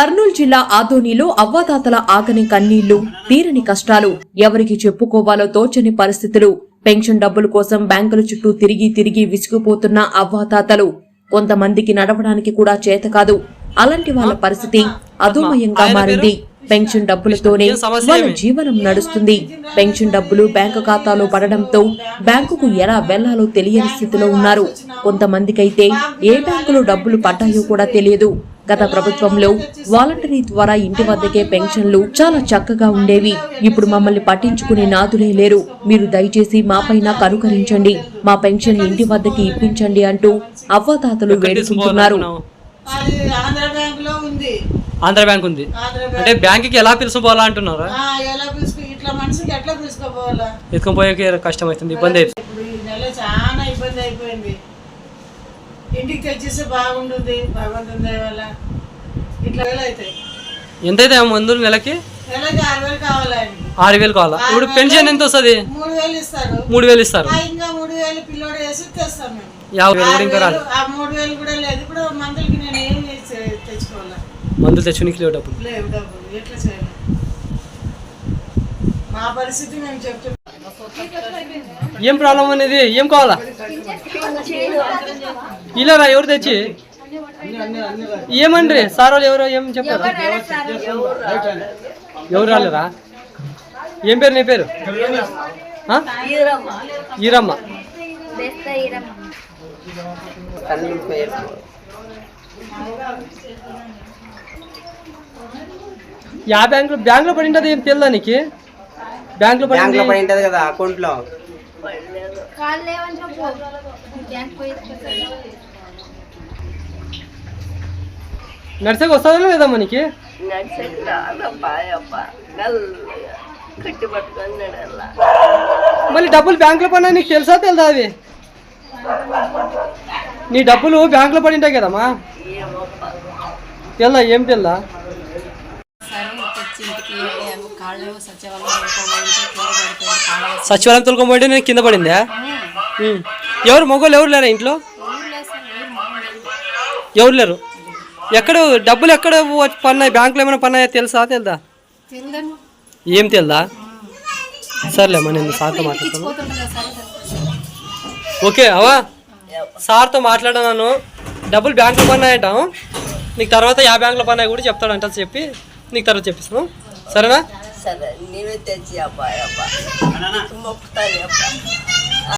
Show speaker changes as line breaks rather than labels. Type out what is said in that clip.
కర్నూలు జిల్లా ఆదోనిలో అవ్వాతాతల ఆగని కన్నీళ్ళు తీరని కష్టాలు. ఎవరికి చెప్పుకోవాలో తోచని పరిస్థితులు. పెన్షన్ డబ్బుల కోసం బ్యాంకుల చుట్టూ తిరిగి తిరిగి విసిగిపోతున్న అవ్వాతాతలు. కొంతమందికి నడవడానికి కూడా చేత కాదు. అలాంటి వాళ్ళ పరిస్థితి అధోమయంగా మారింది. పెన్షన్ డబ్బులతోనే వాళ్ళ జీవనం నడుస్తుంది. పెన్షన్ డబ్బులు బ్యాంకు ఖాతాలో పడడంతో బ్యాంకుకు ఎలా వెళ్ళాలో తెలియని స్థితిలో ఉన్నారు. కొంతమందికైతే ఏ బ్యాంకులో డబ్బులు పడ్డాయో కూడా తెలియదు. గత ప్రభుత్వంలో వాలంటరీ ద్వారా ఇంటి వద్దకే పెన్షన్లు చాలా చక్కగా ఉండేవి. ఇప్పుడు మమ్మల్ని పట్టించుకునే నాదులే లేరు. మీరు దయచేసి మాపైన కనుకరించండి మా పెన్షన్ ఇంటి వద్దకి ఇప్పించండి అంటూ అవ్వతాతలు వేడుకుంటున్నారు.
ఆంధ్ర బ్యాంక్లో ఉంది.
ఆంధ్ర బ్యాంక్ అంటే బ్యాంకుకి ఎలా పిలుచుకోవాలా అంటున్నారా? ఎత్తుకొని కష్టం అవుతుంది ఇబ్బంది
చాలా ఇబ్బంది అయిపోయింది. ఇంటికి తెచ్చేస్తే బాగుంటుంది భగవంతుని దయ వల్ల. ఇట్లా అవుతాయి.
ఎంతైతే మందులు నెలకి?
నెలకి ఆరు వేలు కావాలండి
ఆరు వేలు కావాలా? ఇప్పుడు పెన్షన్ ఎంత వస్తుంది?
మూడు వేలు ఇస్తారు.
మూడు వేలు ఇస్తారు.
ఇంకా మూడు వేలు పిల్లోడు వేసి తెస్తాం మేము.
యాభై వేలు ఇంకా రాదు.
ఆ మూడు వేలు కూడా లేదు. ఇప్పుడు మందులకి నేను ఏం తెచ్చుకోవాలా?
మందులు తెచ్చునికి లేవు డబ్బులు.
లేవు డబ్బులు. ఎట్లా చేయాలి? మా పరిస్థితి మేము చెప్తున్నాం.
ఏం ప్రాబ్లం అనేది? ఏం కావాలా? ఇలా ఎవరు తెచ్చి? ఏమండ్రి? సార్ వాళ్ళు ఎవరో? ఏం చెప్పారు? ఎవరు రాలేరా? ఏం పేరు నీ పేరు? ఈరమ్మ. యా బ్యాంకులో బ్యాంకులో పడి ఉంటుంది ఏం తెలియదా నీకు? బ్యాంక్లో పడి
ఉంటది కదా
అకౌంట్లో.
నడిచాక వస్తుందా లేదా మనకి?
కట్టి పట్టుకొని
మళ్ళీ డబ్బులు బ్యాంకులో పడినా నీకు తెలుసా తెలుదా అవి? నీ డబ్బులు బ్యాంకులో పడి ఉంటాయి కదమ్మా? తెల్దా ఏం తెల్దా? సచివాలయం తొలకపోతే నేను కింద పడిందా. ఎవరు మొగోళ్ళు ఎవరు లేరా ఇంట్లో? ఎవరు లేరు? ఎక్కడ డబ్బులు ఎక్కడ పన్నాయి? బ్యాంకులో ఏమైనా పన్నాయా? తెలుసా? తెలుదా? ఏం తెలుదా? సర్లేమ్మా నేను సార్తో మాట్లాడతాను. ఓకే అవా సార్తో మాట్లాడాను డబ్బులు బ్యాంకులో పన్నాయంటాం. నీకు తర్వాత యా బ్యాంకులో పన్నాయి కూడా చెప్తాడంట చెప్పి నీకు తర్వాత చెప్పిస్తాను. సరేనా?
సరే నీవే తెచ్చి అబ్బాయి అబ్బా. మొక్కుతాను అబ్బా.